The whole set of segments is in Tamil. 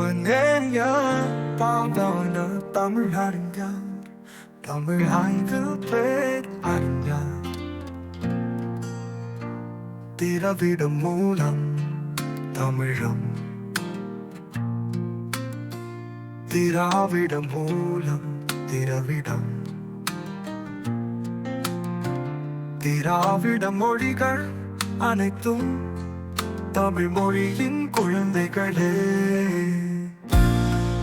தேவனேய பாவான தமிழ் அறிஞர் தமிழ் ஆய்வு பேர் அறிஞர் திரவிடம் மூலம் தமிழம் திராவிடம் மூலம் திரவிடம் திராவிட மொழிகள் அனைத்தும் தமிழ் மொழியின் குழந்தைகளே.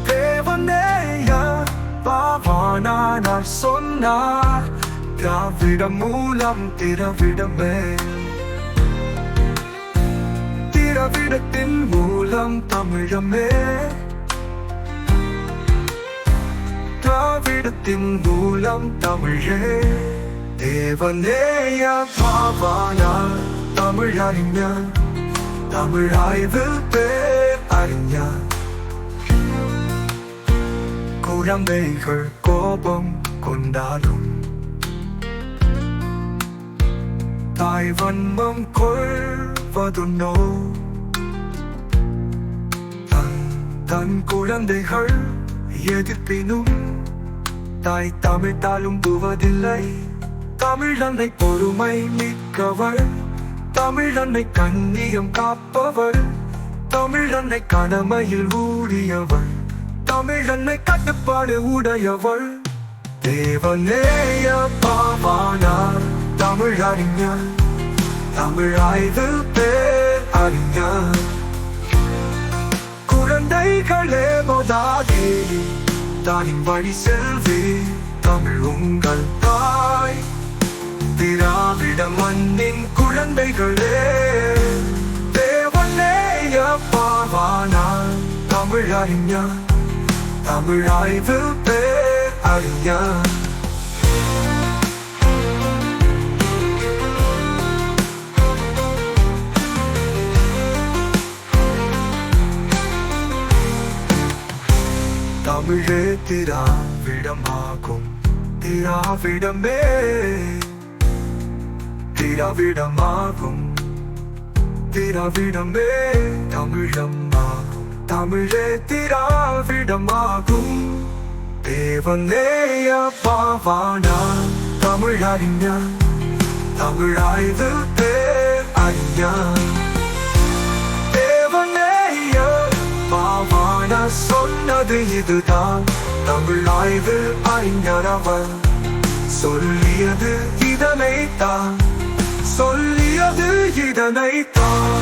தேவனேயா பாவானார் சொன்னார். திராவிடம் மூலம் திரவிடமே. திரவிடத்தின் மூலம் தமிழமே. திராவிடத்தின் மூலம் தமிழே. தேவனேய பாவானார் தமிழ் தமிழாய்வு பேர் அறிஞர் குழந்தைகள் கோபம் கொண்டாலும் தாய் வன்மம் கொள்வதுண்டோ தன் தன் குழந்தைகள் எதிர்ப்பினும் தாய் தமிழ் தாழும்புவதில்லை தமிழ் தமிழன்னை பொறுமை மிக்கவள் தமிழன்னை கண்ணியம் காப்பவர். தமிழன்னை கடமையில் ஊறியவள் தமிழன்னை கட்டுப்பாடு உடையவள். தேவனேய பாவானார் தமிழ் அறிஞர். தமிழ் ஆய்வு பேர் அறிஞர். குழந்தைகளே மோதாதே தாயின் வழி செல்வே தமிழ் உங்கள் தாய். திராவிட மண்ணின் குழந்தைகளே. தேவனேய பாவானார் தமிழ் பேர் அறிஞர் தமிழே திராவிடமாகும் திராவிடமே. திராவிடமாகும். திராவிடமே தமிழமாகும் தமிழே திராவிடமாகும். தேவனேய பாவானா தமிழ் அறிஞர் தமிழ் பேர் அறிஞர் தேவனேய பாவானா சொன்னது இதுதான். தமிழாய்வு அறிஞர் அவர். சொல்லியது இதனைத்தான். சொல்லியது இதனைத்தான்